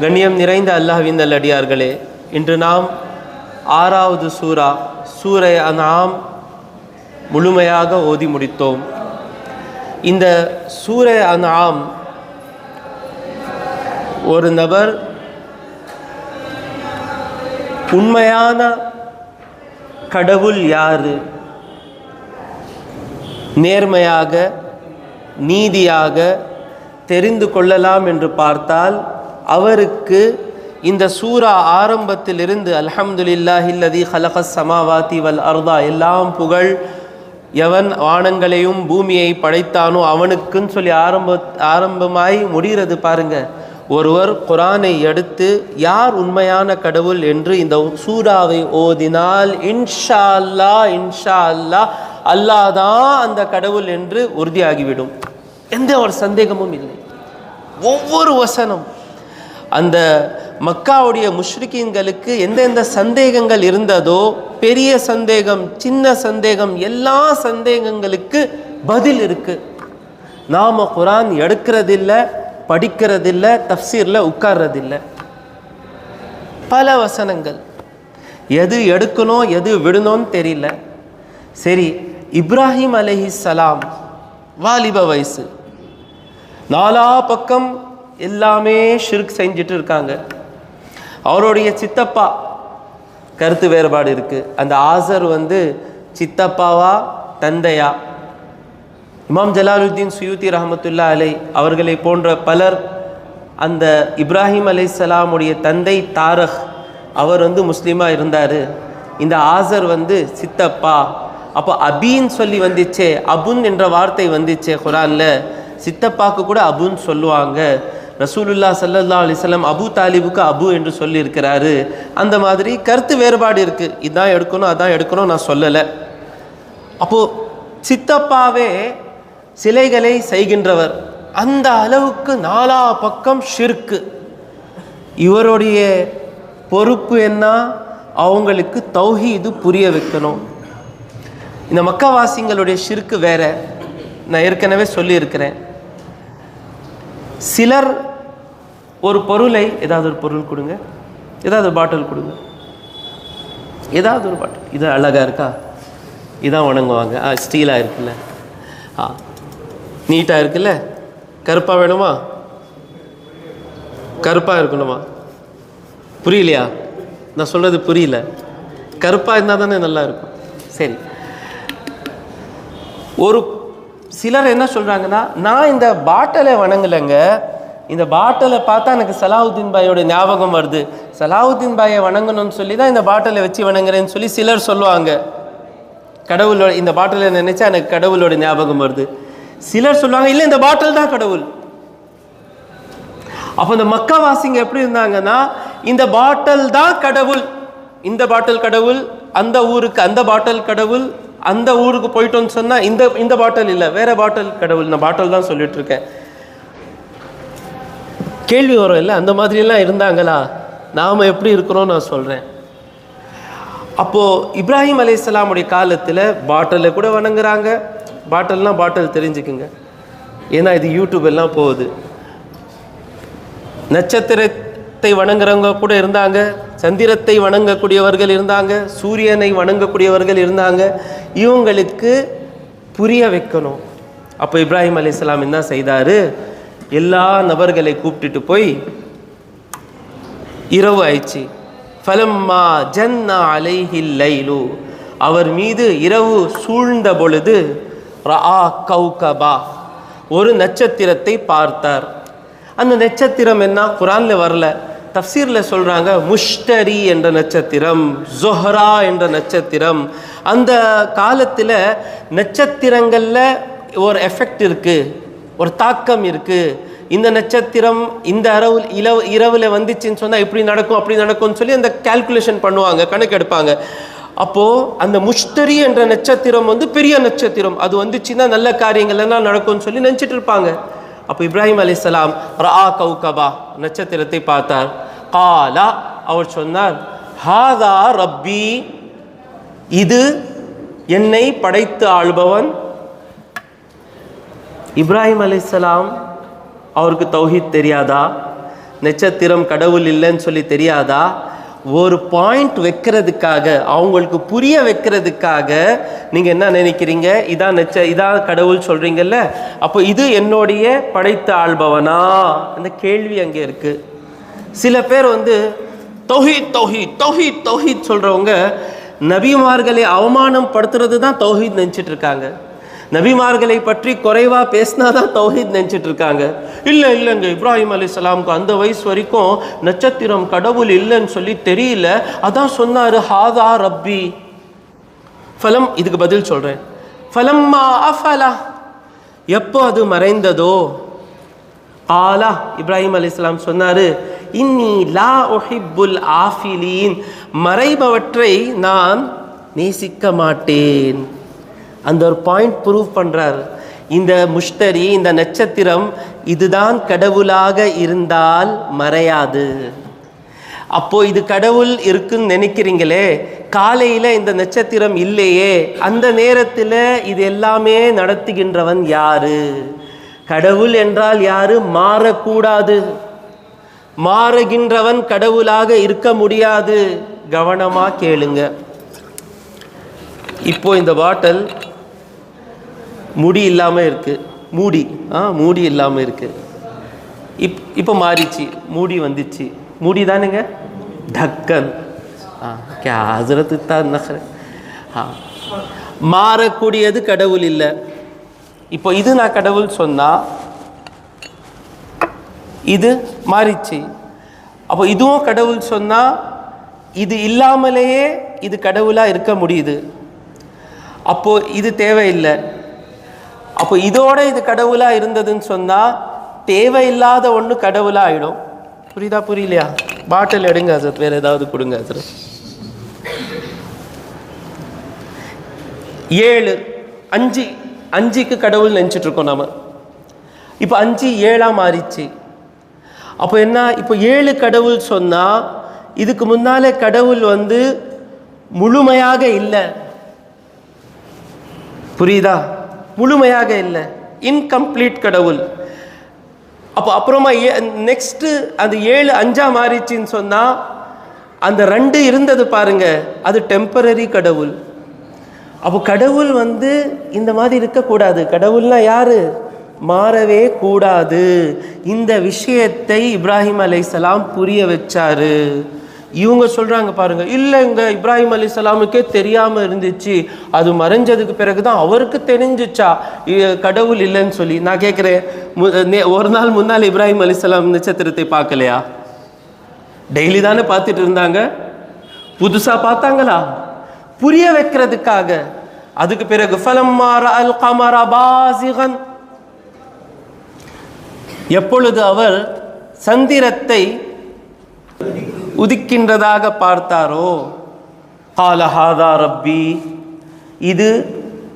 கண்ணியம் நிறைந்த அல்லாஹ்வின் நல்லடியார்களே இன்று நாம் ஆறாவது சூரா சூரை நாம் முழுமையாக ஓதி முடித்தோம். இந்த சூரை அனாம் ஒரு நபர் உண்மையான கடவுள் யாரு? நேர்மையாக நீதியாக தெரிந்து கொள்ளலாம் என்று பார்த்தால் அவருக்கு இந்த சூரா ஆரம்பத்திலிருந்து அல்ஹம்துலில்லாஹில்லதி ஹலகஸ் சமாவாதி வல் அர்தா எல்லாம் புகழ். எவன் வானங்களையும் பூமியை படைத்தானோ அவனுக்குன்னு சொல்லி ஆரம்ப ஆரம்பமாய் முடிகிறது பாருங்க. ஒருவர் குரானை எடுத்து யார் உண்மையான கடவுள் என்று இந்த சூறாவை ஓதினால் இன்ஷா அல்லா இன்ஷா அல்லா அல்லாஹ் தான் அந்த கடவுள் என்று உறுதியாகிவிடும். எந்த ஒரு சந்தேகமும் இல்லை. ஒவ்வொரு வசனம் அந்த மக்காவுடைய முஷ்ரிக்கீன்களுக்கு எந்தெந்த சந்தேகங்கள் இருந்ததோ பெரிய சந்தேகம் சின்ன சந்தேகம் எல்லா சந்தேகங்களுக்கு பதில் இருக்கு. நாம குரான் எடுக்கிறதில்ல படிக்கிறதில்ல தஃசீரில் உட்கார்றதில்ல. பல வசனங்கள். எது எடுக்கணும் எது விடணும்னு தெரியல. சரி இப்ராஹிம் அலஹி சலாம் வாலிப வயசு. நாலா பக்கம் எல்லாமே ஷிர்க் செஞ்சுட்டு இருக்காங்க அவருடைய சித்தப்பா கருத்து வேறுபாடு இருக்குது அந்த ஆசர் வந்து சித்தப்பாவா தந்தையா? இமாம் ஜலாலுத்தீன் சுயூத்தி ரஹமத்துல்லா அலை அவர்களை போன்ற பலர் அந்த இப்ராஹிம் அலைஹிஸ்ஸலாமுடைய தந்தை தாரக் அவர் வந்து முஸ்லீமாக இருந்தார். இந்த ஆசர் வந்து சித்தப்பா. அப்போ அபின்னு சொல்லி வந்துச்சே அபுன் என்ற வார்த்தை வந்துச்சே குரானில். சித்தப்பாக்கு கூட அபுன்னு சொல்லுவாங்க. ரசூலுல்லா சல்லல்லா அலிஸ்லாம் அபு தாலிபுக்கு அபு என்று சொல்லியிருக்கிறாரு. அந்த மாதிரி கருத்து வேறுபாடு இருக்குது இதான் எடுக்கணும் அதான் எடுக்கணும் நான் சொல்லலை. அப்போது சித்தப்பாவே சிலைகளை செய்கின்றவர். அந்த அளவுக்கு நாலா பக்கம் ஷிர்க்கு. இவருடைய பொறுப்பு என்ன? அவங்களுக்கு தௌஹீது புரிய வைக்கணும். இந்த மக்கவாசிங்களுடைய ஷிர்க்கு வேற. நான் ஏற்கனவே சொல்லியிருக்கிறேன். சிலர் ஒரு பொருளை ஏதாவது ஒரு பொருள் கொடுங்க. ஏதாவது ஒரு பாட்டில் கொடுங்க. ஏதாவது ஒரு பாட்டில். இது அழகாக இருக்கா? இதான் வணங்குவாங்க. ஆ ஸ்டீலாக இருக்குல்ல. ஆ நீட்டாக இருக்குல்ல. கருப்பாக வேணுமா? கருப்பாக இருக்கணுமா? புரியலையா? நான் சொல்கிறது புரியல. கருப்பாக இருந்தால் தானே நல்லா இருக்கும். சரி. ஒரு சிலர் என்ன சொல்கிறாங்கன்னா நான் இந்த பாட்டலை வணங்கலைங்க. இந்த பாட்டலை பார்த்தா எனக்கு சலாவுத்தீன் பாயோட ஞாபகம் வருது. சலாவுத்தீன் பாயை வணங்கணும்னு சொல்லி தான் இந்த பாட்டலை வச்சு வணங்குறேன்னு சொல்லி சிலர் சொல்லுவாங்க. கடவுளோட இந்த பாட்டிலை நினைச்சா எனக்கு கடவுளோட ஞாபகம் வருது. சிலர் சொல்லுவாங்க இல்லை இந்த பாட்டில் தான் கடவுள். அப்போ இந்த மக்காவாசிங்க எப்படி இருந்தாங்கன்னா இந்த பாட்டில் தான் கடவுள். இந்த பாட்டில் கடவுள் அந்த ஊருக்கு அந்த பாட்டில் கடவுள் அந்த ஊருக்கு போயிட்டோன்னு சொன்னால் இந்த இந்த பாட்டில் இல்லை வேற பாட்டில் கடவுள். நான் பாட்டில் தான் சொல்லிட்டு இருக்கேன். கேள்வி வரும் இல்லை? அந்த மாதிரிலாம் இருந்தாங்களா? நாம் எப்படி இருக்கிறோம் நான் சொல்கிறேன் அப்போது இப்ராஹிம் அலைஹிஸ்ஸலாமுடைய காலத்தில் பாட்டிலை கூட வணங்குறாங்க. பாட்டில்னால் பாட்டில் தெரிஞ்சுக்குங்க. ஏன்னா இது யூடியூப் எல்லாம் போகுது. நட்சத்திரத்தை வணங்குறவங்க கூட இருந்தாங்க. சந்திரத்தை வணங்கக்கூடியவர்கள் இருந்தாங்க. சூரியனை வணங்கக்கூடியவர்கள் இருந்தாங்க. இவங்களுக்கு புரிய வைக்கணும். அப்போ இப்ராஹிம் அலைஹிஸ்ஸலாம் என்ன செய்தார்? எல்லா நபர்களை கூப்பிட்டுட்டு போய் இரவு ஆயிடுச்சு. ஃபலம்மா ஜன்னா அலைஹில் லைலு. அவர் மீது இரவு சூழ்ந்த பொழுது ரஆ கௌகபா. ஒரு நட்சத்திரத்தை பார்த்தார். அந்த நட்சத்திரம் என்ன? குரானில் வரல. தஃப்சீர்ல சொல்கிறாங்க முஷ்டரி என்ற நட்சத்திரம் ஜொஹரா என்ற நட்சத்திரம். அந்த காலத்தில் நட்சத்திரங்களில் ஒரு எஃபெக்ட் இருக்குது ஒரு தாக்கம் இருக்குது இந்த நட்சத்திரம் இந்த இரவு இலவு இரவில் வந்துச்சுன்னு சொன்னால் இப்படி நடக்கும் அப்படி நடக்கும்னு சொல்லி அந்த கால்குலேஷன் பண்ணுவாங்க கணக்கு எடுப்பாங்க. அப்போது அந்த முஷ்டரி என்ற நட்சத்திரம் வந்து பெரிய நட்சத்திரம். அது வந்துச்சுன்னா நல்ல காரியங்கள் எல்லாம் நடக்கும்னு சொல்லி நினச்சிட்டு இருப்பாங்க. அப்போ இப்ராஹிம் அலிசலாம் ரா கௌகபா நட்சத்திரத்தை பார்த்தார். காலா அவர் சொன்னார் ஹாதா ரப்பி இது என்னை படைத்து ஆள்பவன் இப்ராஹிம் அலிசலாம் அவருக்கு தௌஹீத் தெரியாதா? நட்சத்திரம் கடவுள் இல்லைன்னு சொல்லி தெரியாதா? ஒரு பாயிண்ட் வைக்கிறதுக்காக அவங்களுக்கு புரிய வைக்கிறதுக்காக நீங்கள் என்ன நினைக்கிறீங்க? இதான் நெச்ச இதான் கடவுள் சொல்கிறீங்கல்ல அப்போ இது என்னுடைய படைத்த ஆள்பவனா? அந்த கேள்வி அங்கே இருக்குது சில பேர் வந்து தௌஹீத் தௌஹீத் தௌஹீத் தௌஹீத் சொல்கிறவங்க நபிமார்களை அவமானம் படுத்துறது தான் தௌஹீத் நினச்சிட்டு இருக்காங்க. நபிமார்களை பற்றி குறைவா பேசினா தான் தௌஹீத் நினச்சிட்டு இருக்காங்க இல்லை இல்லைங்க. இப்ராஹிம் அலி சலாமுக்கு அந்த வயசு வரைக்கும் நட்சத்திரம் கடவுள் இல்லைன்னு சொல்லி தெரியல. அதான் சொன்னார் ஹாதா ரப்பி. ஃபலம் இதுக்கு பதில் சொல்கிறேன் ஃபலம்மா அஃபலா. எப்போ அது மறைந்ததோ? ஆலா இப்ராஹிம் அலிஸ்லாம் சொன்னார் இன்னி லா ஒஹிபுல் ஆஃபிலீன். மறைபவற்றை நான் நேசிக்க மாட்டேன். அந்த ஒரு பாயிண்ட் ப்ரூவ் பண்ணுறார் இந்த முஷ்டரி இந்த நட்சத்திரம் இதுதான் கடவுளாக இருந்தால் மறையாது. அப்போ இது கடவுள் இருக்குன்னு நினைக்கிறீங்களே? காலையில் இந்த நட்சத்திரம் இல்லையே அந்த நேரத்தில் இது எல்லாமே நடத்துகின்றவன் யாரு? கடவுள் என்றால் யாரு? மாறக்கூடாது. மாறுகின்றவன் கடவுளாக இருக்க முடியாது. கவனமாக கேளுங்க. இப்போ இந்த பாட்டில் முடி இல்லாமல் இருக்குது மூடி. ஆ மூடி இல்லாமல் இருக்குது இப் இப்போ மாறிச்சு. மூடி வந்துச்சு. மூடி தானுங்க. டக்கன். ஆ கே ஹசரத்து தான் நகர். ஆ. மாறக்கூடியது கடவுள் இல்லை. இப்போ இது நான் கடவுள் சொன்னால் இது மாறிச்சு. அப்போ இதுவும் கடவுள் சொன்னால் இது இல்லாமலேயே இது கடவுளாக இருக்க முடியுது. அப்போது இது தேவையில்லை. அப்போ இதோட இது கடவுளாக இருந்ததுன்னு சொன்னால் தேவையில்லாத ஒன்று கடவுளாக ஆகிடும் புரியுதா புரியலையா? பாட்டில் எடுங்க ஹசரத் வேற ஏதாவது கொடுங்க ஹசரத் ஏழு அஞ்சு அஞ்சுக்கு கடவுள் நினச்சிட்ருக்கோம் நாம். இப்போ அஞ்சு ஏழாக மாறிச்சு. அப்போ என்ன? இப்போ ஏழு கடவுள் சொன்னால் இதுக்கு முன்னாலே கடவுள் வந்து முழுமையாக இல்லை. புரியுதா? முழுமையாக இல்லை. இன்கம்ப்ளீட் கடவுள். அப்போ அப்புறமா நெக்ஸ்ட்டு அந்த ஏழு அஞ்சாக மாறிச்சின்னு சொன்னால் அந்த ரெண்டு இருந்தது பாருங்க. அது டெம்பரரி கடவுள். அப்போ கடவுள் வந்து இந்த மாதிரி இருக்கக்கூடாது. கடவுள்னா யார்? மாறவே கூடாது. இந்த விஷயத்தை இப்ராஹிம் அலைசலாம் புரிய வச்சாரு. இவங்க சொல்கிறாங்க பாருங்கள் இல்லை இங்கே இப்ராஹிம் அலைசலாமுக்கே தெரியாமல் இருந்துச்சு. அது மறைஞ்சதுக்கு பிறகு தான் அவருக்கு தெரிஞ்சுச்சா? இ- கடவுள் இல்லைன்னு சொல்லி. நான் கேட்குறேன் ஒரு நாள் முன்னால் இப்ராஹிம் அலைசலாம் நட்சத்திரத்தை பார்க்கலையா? டெய்லி தானே பார்த்துட்டு இருந்தாங்க. புதுசாக பார்த்தாங்களா? புரிய வைக்கிறதுக்காக. அதுக்கு பிறகு ஃபலம்மா ரஅல் கமர பாசிகன். எப்பொழுது அவர் சந்திரத்தை இருக்கின்றதாக பார்த்தாரோ? ஹாலஹாதா ரப்பி இது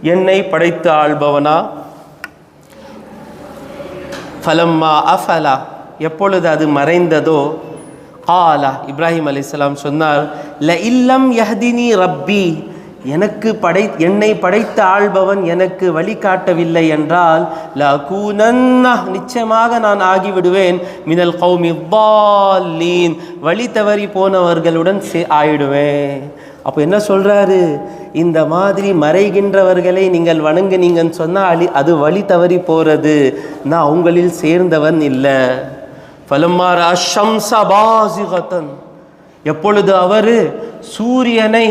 என்னை படைத்து ஆள்பவனா? ஃபலம்மா அஃபலா. எப்பொழுது அது மறைந்ததோ? ஆலா இப்ராஹிம் அலி சொன்னார் ல இல்லம் யஹ்தினி ரப்பி. எனக்கு படை என்னை படைத்த ஆள்பவன் எனக்கு வழிகாட்டவில்லை என்றால் லகூனன்னா நிச்சயமாக நான் ஆகிவிடுவேன். மினல் கௌமி பாலீன் வழி தவறி போனவர்களுடன் சே ஆயிடுவேன். அப்போ என்ன சொல்கிறாரு இந்த மாதிரி மறைகின்றவர்களை நீங்கள் வணங்குனீங்கன்னு சொன்னால் அழி அது வழி தவறி போகிறது நான் உங்களில் சேர்ந்தவன் இல்லை. பலம்மார் அஷம்சபாசிகத்தன் எப்பொழுது அவர் சூரியனை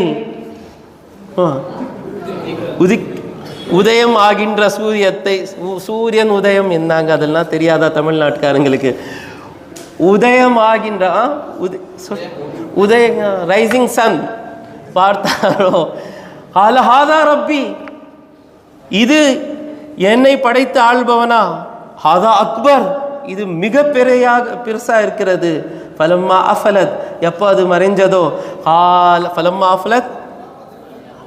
உதிக் உதயம் ஆகின்ற சூரியத்தை சூ- சூரியன் உதயம் என்னாங்க? அதெல்லாம் தெரியாதா தமிழ்நாட்டுக்காரங்களுக்கு? உதயம் ஆகின்ற ஆ, உத- உதய ரைசிங் சன் பார்த்தாரோ? அலஹாதா ரப்பி. இது என்னை படைத்து ஆள்பவனா? ஹாதா அக்பர். இது மிக பெரியாக பெருசா இருக்கிறது. ஃபலம்மா அஃபலத். எப்போ அது மறைஞ்சதோ? ஹால் ஃபலம்மா அஃபலத்.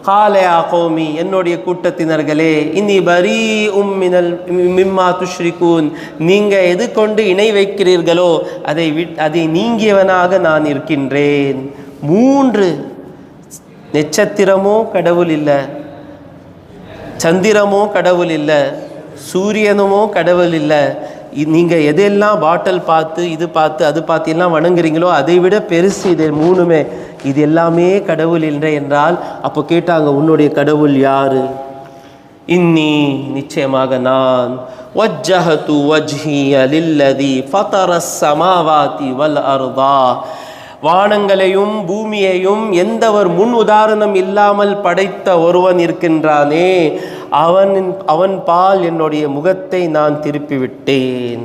காலையா கோமி என்னுடைய கூட்டத்தினர்களே இனி பரி உம்மினல் மிம்மா துஷ்ரிகூன். நீங்கள் எது கொண்டு இணை வைக்கிறீர்களோ அதை விட் அதை நீங்கியவனாக நான் இருக்கின்றேன். மூன்று நட்சத்திரமோ கடவுள் இல்லை. சந்திரமோ கடவுள் இல்லை. சூரியனுமோ கடவுள் இல்லை. நீங்கள் எதெல்லாம் பாட்டில் பார்த்து இது பார்த்து அது பார்த்து எல்லாம் வணங்குறீங்களோ அதை விட பெருசு இது மூணுமே. இது எல்லாமே கடவுள் இல்லை என்றால் அப்போ கேட்டாங்க உன்னுடைய கடவுள் யாரு? இன்னி நிச்சயமாக நான். வஜ்ஜஹது வஜ்ஹிய லில்லதி ஃபதர சமாவாதி வல் அர்தா. வானங்களையும் பூமியையும் எந்தவர் முன் உதாரணம் இல்லாமல் படைத்த ஒருவன் இருக்கின்றானே. அவன் அவன் பால் என்னுடைய முகத்தை நான் திருப்பிவிட்டேன்.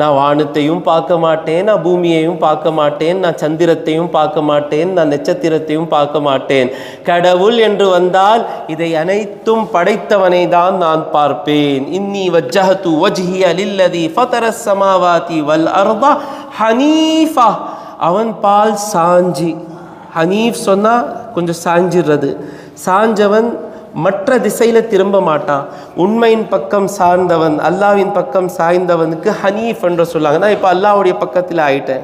நான் வானத்தையும் பார்க்க மாட்டேன் நான் பூமியையும் பார்க்க மாட்டேன் நான் சந்திரத்தையும் பார்க்க மாட்டேன் நான் நட்சத்திரத்தையும் பார்க்க மாட்டேன். கடவுள் என்று வந்தால் இதை அனைத்தும் படைத்தவனை தான் நான் பார்ப்பேன். இன்னி வஜ்ஜஹது வஜ்ஹிய லில்லதி ஃபதர சமாவாதி வல் அர்தா ஹனீஃபா. அவன் பால் சாஞ்சி. ஹனீஃப் சொன்னால் கொஞ்சம் சாஞ்சிடுறது சாஞ்சவன் மற்ற திசையில் திரும்ப மாட்டான். உண்மையின் பக்கம் சார்ந்தவன் அல்லாவின் பக்கம் சாய்ந்தவனுக்கு ஹனீஃப் என்று சொல்லாங்க. நான் இப்போ அல்லாவுடைய பக்கத்தில் ஆயிட்டேன்.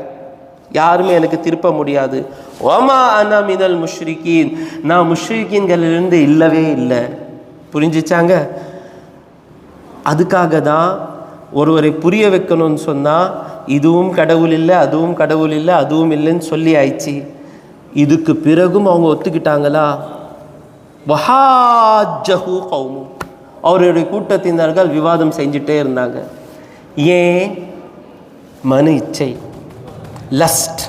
யாருமே எனக்கு திருப்ப முடியாது. ஓமா அனா மினல் முஷ்ரிகீன். நான் முஷ்ரிகீன்களிலிருந்து இல்லவே இல்லை. புரிஞ்சிச்சாங்க? அதுக்காக தான் ஒருவரை புரிய வைக்கணும்னு சொன்னால் இதுவும் கடவுள் இல்லை அதுவும் கடவுள் இல்லை அதுவும் இல்லைன்னு சொல்லி ஆயிடுச்சு. இதுக்கு பிறகும் அவங்க ஒத்துக்கிட்டாங்களா? வஹாஜஹு கௌமு. அவருடைய கூட்டத்தினர்கள் விவாதம் செஞ்சுட்டே இருந்தாங்க. ஏன்? மனு இச்சை. லஸ்ட்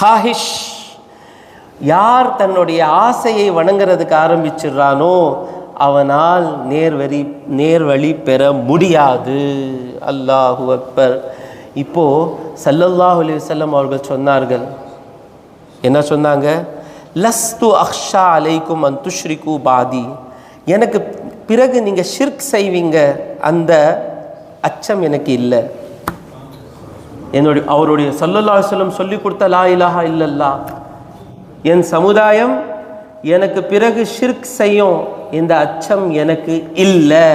காஹிஷ் யார் தன்னுடைய ஆசையை வணங்குறதுக்கு ஆரம்பிச்சிடுறானோ அவனால் நேர்வழி நேர்வழி பெற முடியாது. அல்லாஹு அக்பர். இப்போ சல்லல்லாஹு அலி வல்லம் அவர்கள் சொன்னார்கள். என்ன சொன்னாங்க? லஸ்து அக்ஷா அலைக்கும் அன் துஷ்ரிகு பாதி. எனக்கு பிறகு நீங்கள் ஷிர்க் செய்வீங்க. அந்த அச்சம் எனக்கு இல்லை. என்னுடைய அவருடைய சல்லல்லா சொல்லம் சொல்லி கொடுத்த லா இலாஹா இல்லல்லா. என் சமுதாயம் எனக்கு பிறகு ஷிர்க் செய்யும். இந்த அச்சம் எனக்கு இல்லை.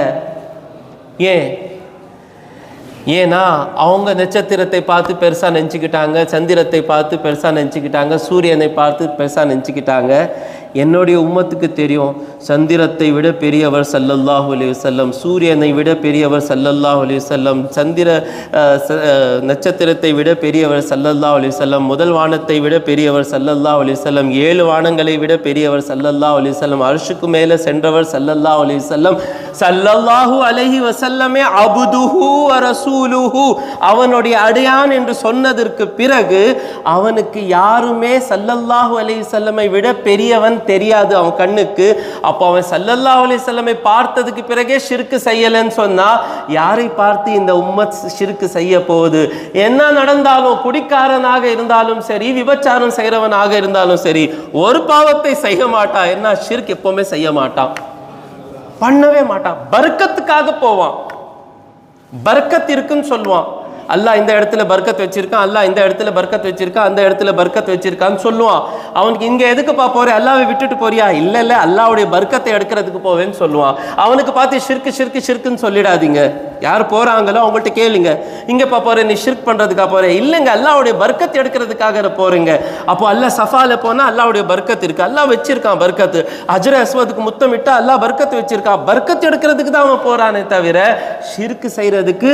ஏன்? ஏன்னா அவங்க நட்சத்திரத்தை பார்த்து பெருசாக நினச்சிக்கிட்டாங்க சந்திரத்தை பார்த்து பெருசாக நினச்சிக்கிட்டாங்க சூரியனை பார்த்து பெருசாக நினச்சிக்கிட்டாங்க என்னுடைய உம்மத்துக்கு தெரியும். சந்திரத்தை விட பெரியவர் சல்லல்லாஹு அலைஹி வஸல்லம் சூரியனை விட பெரியவர் சல்லல்லாஹு அலைஹி வஸல்லம் சந்திர நட்சத்திரத்தை விட பெரியவர் சல்லல்லாஹ் அலைஹி வஸல்லம் முதல் வானத்தை விட பெரியவர் சல்லல்லாஹ் அலைஹி வஸல்லம் ஏழு வானங்களை விட பெரியவர் சல்லல்லாஹ் அலைஹி வஸல்லம் அர்ஷுக்கு மேலே சென்றவர் சல்லல்லாஹ் அலைஹி வஸல்லம் சல்லல்லாஹு அலஹி வசல்லமே அபுதுஹு ரசூலுஹு. அவனுடைய அடையான் என்று சொன்னதற்கு பிறகு அவனுக்கு யாருமே சல்லல்லாஹு அலைஹி செல்லமை விட பெரியவன் தெரியாது அவன் கண்ணுக்கு. அப்போ அவன் சல்லல்லா அலி செல்லமை பார்த்ததுக்கு பிறகே ஷிற்கு செய்யலைன்னு சொன்னா யாரை பார்த்து இந்த உம்மத் ஷிற்கு செய்ய போகுது? என்ன நடந்தாலும் குடிக்காரனாக இருந்தாலும் சரி விபச்சாரம் செய்கிறவனாக இருந்தாலும் சரி ஒரு பாவத்தை செய்ய மாட்டான். என்ன ஷிர்க் எப்போவுமே செய்ய மாட்டான். பண்ணவே மாட்டான். பர்க்கத்துக்காக போவான். பர்க்கத் இருக்குன்னு சொல்லுவான். அல்லாஹ் இந்த இடத்துல பர்க்கத் வச்சிருக்கான் அல்லாஹ் இந்த இடத்துல பர்க்கத் வச்சிருக்கான் அந்த இடத்துல பர்க்கத் வச்சிருக்கான்னு சொல்லுவான். அவனுக்கு இங்க எதுக்குப்பா போற? அல்லாவை விட்டுட்டு போறியா? இல்ல இல்ல அல்லாவுடைய பர்க்கத்தை எடுக்கிறதுக்கு போவேன்னு சொல்லுவான். அவனுக்கு பார்த்து ஷிர்க்கு ஷிர்க்கு ஷிர்க்குன்னு சொல்லிடாதீங்க. யார் போறாங்களோ அவங்கள்ட்ட கேளுங்க. இங்கேப்பா போகிறேன் நீ ஷிர்க் பண்றதுக்காக போகிறேன் இல்லைங்க அல்லாவுடைய பர்க்கத் எடுக்கிறதுக்காக போறீங்க. அப்போ அல்லா சஃபால போனா அல்லாவுடைய பர்க்கத் இருக்கு. அல்லா வச்சிருக்கான் பர்க்கத்து. அஜர அஸ்வதுக்கு முத்தமிட்டா அல்லாஹ் பர்க்கத் வச்சிருக்கான். பர்க்கத் எடுக்கிறதுக்கு தான் அவன் போறானே தவிர ஷிர்க்கு செய்யறதுக்கு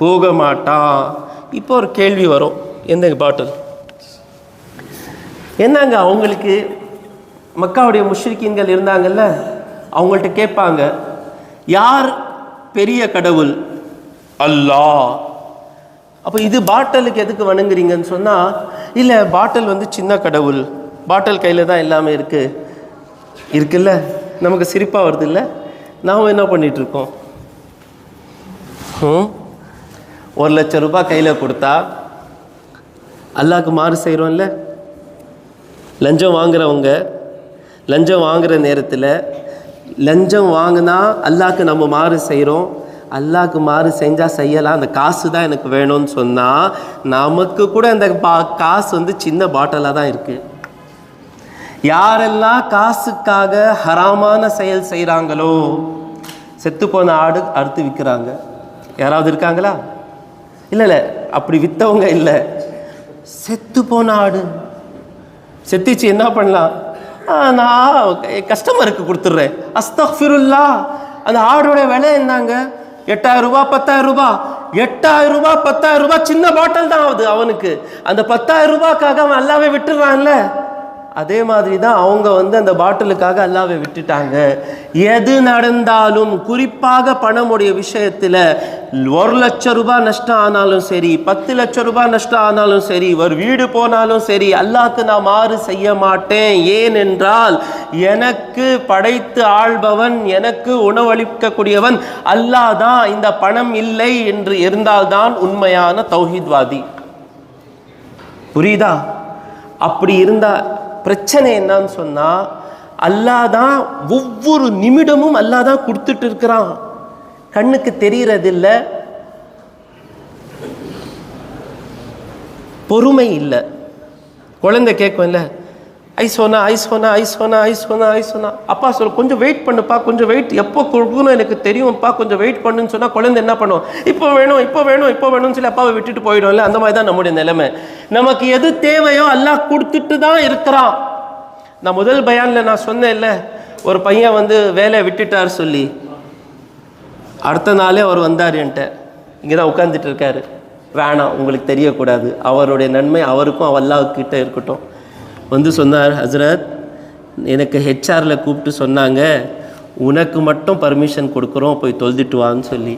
போக மாட்டான் இப்போ ஒரு கேள்வி வரும். எந்த பாட்டில்? என்னங்க அவங்களுக்கு மக்காவுடைய முஷ்ரிக்கீன்கள் இருந்தாங்கல்ல அவங்கள்ட்ட கேட்பாங்க யார் பெரிய கடவுள்? அல்லா அப்போ இது பாட்டலுக்கு எதுக்கு வணங்குறீங்கன்னு சொன்னால் இல்லை பாட்டல் வந்து சின்ன கடவுள். பாட்டல் கையில் தான் எல்லாமே இருக்குது இருக்குல்ல? நமக்கு சிரிப்பாக வருது இல்லை நாம் என்ன பண்ணிகிட்ருக்கோம் இருக்கோம்? ம்? ஒரு லட்சம் ரூபாய் கையில் கொடுத்தா அல்லாஹ்க்கு மாறு செய்கிறோம்ல லஞ்சம் வாங்குறவங்க லஞ்சம் வாங்குற நேரத்தில் லஞ்சம் வாங்கினா அல்லாஹ்க்கு நம்ம மாறு செய்கிறோம் அல்லாஹ்க்கு மாறு செஞ்சால் செய்யலாம். அந்த காசு தான் எனக்கு வேணும்னு சொன்னால் நமக்கு கூட அந்த பா காசு வந்து சின்ன பாட்டிலாக தான் இருக்குது யாரெல்லாம் காசுக்காக ஹராமான செயல் செய்கிறாங்களோ செத்துப்போன ஆடு அறுத்து விற்கிறாங்க யாராவது இருக்காங்களா? இல்லை இல்லை அப்படி விற்றவங்க இல்லை. செத்து போன ஆடு. செத்துச்சு என்ன பண்ணலாம்? நான் கஸ்டமருக்கு கொடுத்துட்றேன். அஸ்தஃபிருல்லா. அந்த ஆடோட விலை என்னங்க? எட்டாயிரம் ரூபாய் பத்தாயிரம் ரூபாய் எட்டாயிரம் ரூபா பத்தாயிரம் ரூபா சின்ன பாட்டில் தான் ஆகுது அவனுக்கு. அந்த பத்தாயிரம் ரூபாய்க்காக அவன் எல்லாமே விட்டுறான்ல. அதே மாதிரி தான் அவங்க வந்து அந்த பாட்டிலுக்காக அல்லாவை விட்டுட்டாங்க. எது நடந்தாலும் குறிப்பாக பணமுடைய விஷயத்தில் ஒரு லட்சம் ரூபாய் நஷ்டம் ஆனாலும் சரி பத்து லட்சம் ரூபாய் நஷ்டம் ஆனாலும் சரி ஒரு வீடு போனாலும் சரி அல்லாக்கு நான் மாறு செய்ய மாட்டேன். ஏன் என்றால் எனக்கு படைத்து ஆள்பவன் எனக்கு உணவளிக்கக்கூடியவன் அல்லாஹ் தான் இந்த பணம் இல்லை என்று இருந்தால்தான் உண்மையான தௌஹித்வாதி. புரியுதா? அப்படி இருந்தால் பிரச்சனை என்னன்னு சொன்னால் அல்லாதான் ஒவ்வொரு நிமிடமும் அல்லாதான் கொடுத்துட்டு இருக்கிறான். கண்ணுக்கு தெரியறதில்ல. பொறுமை இல்லை. குழந்தை கேட்கும்ல ஐஸ் ஐசோனா ஐஸ் ஐசோனா ஐஸ் ஐஸ் ஐஸ் அப்பா சொல்ல கொஞ்சம் வெயிட் பண்ணுப்பா கொஞ்சம் வெயிட் எப்போ கொடுக்கணும் எனக்கு தெரியும்ப்பா கொஞ்சம் வெயிட் பண்ணுன்னு சொன்னால் குழந்தை என்ன பண்ணுவோம் இப்போ வேணும் இப்போ வேணும் இப்போ வேணும்னு சொல்லி அப்பாவை விட்டுட்டு போயிடும்ல அந்த மாதிரி தான் நம்முடைய நிலைமை. நமக்கு எது தேவையோ எல்லாம் கொடுத்துட்டு தான் இருக்கிறான். நான் முதல் பயானில் நான் சொன்னேன் இல்லை ஒரு பையன் வந்து வேலையை விட்டுட்டார் சொல்லி. அடுத்த நாளே அவர் வந்தார் என்கிட்ட. இங்கே தான் உட்காந்துட்டு இருக்காரு. வேணாம் உங்களுக்கு தெரியக்கூடாது. அவருடைய நன்மை அவருக்கும் அல்லாஹ்கிட்ட இருக்கட்டும். வந்து சொன்னார் ஹசரத் எனக்கு ஹெச்ஆரில் கூப்பிட்டு சொன்னாங்க உனக்கு மட்டும் பர்மிஷன் கொடுக்குறோம் போய் தொழுதுட்டு வான்னு சொல்லி.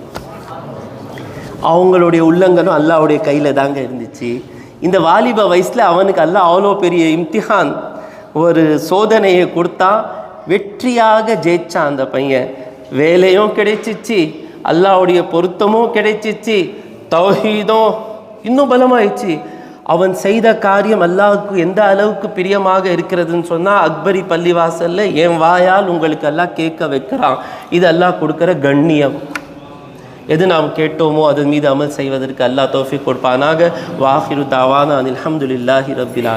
அவங்களுடைய உள்ளங்களும் அல்லாவுடைய கையில் தாங்க இருந்துச்சு. இந்த வாலிப வயசில் அவனுக்கு அல்ல அவ்வளோ பெரிய இம்திஹான் ஒரு சோதனையை கொடுத்தா வெற்றியாக ஜெயிச்சான் அந்த பையன். வேலையும் கிடைச்சிச்சு அல்லாவுடைய பொருத்தமும் கிடைச்சிச்சு தௌஹீதும் இன்னும் பலமாயிடுச்சு. அவன் செய்த காரியம் அல்லாஹுக்கு எந்த அளவுக்கு பிரியமாக இருக்கிறதுன்னு சொன்னால் அக்பரி பள்ளிவாசல்ல என் வாயால் உங்களுக்கு எல்லாம் கேட்க வைக்கிறான். இது அல்லாஹ் கொடுக்குற கண்ணியம். எது நாம் கேட்டோமோ அதன் மீது அமல் செய்வதற்கு அல்லாஹ் தோஃபி கொடுப்பானாக. வாஹிரு தாவானா அனில் அஹமதுல்லாஹி ரப்பில்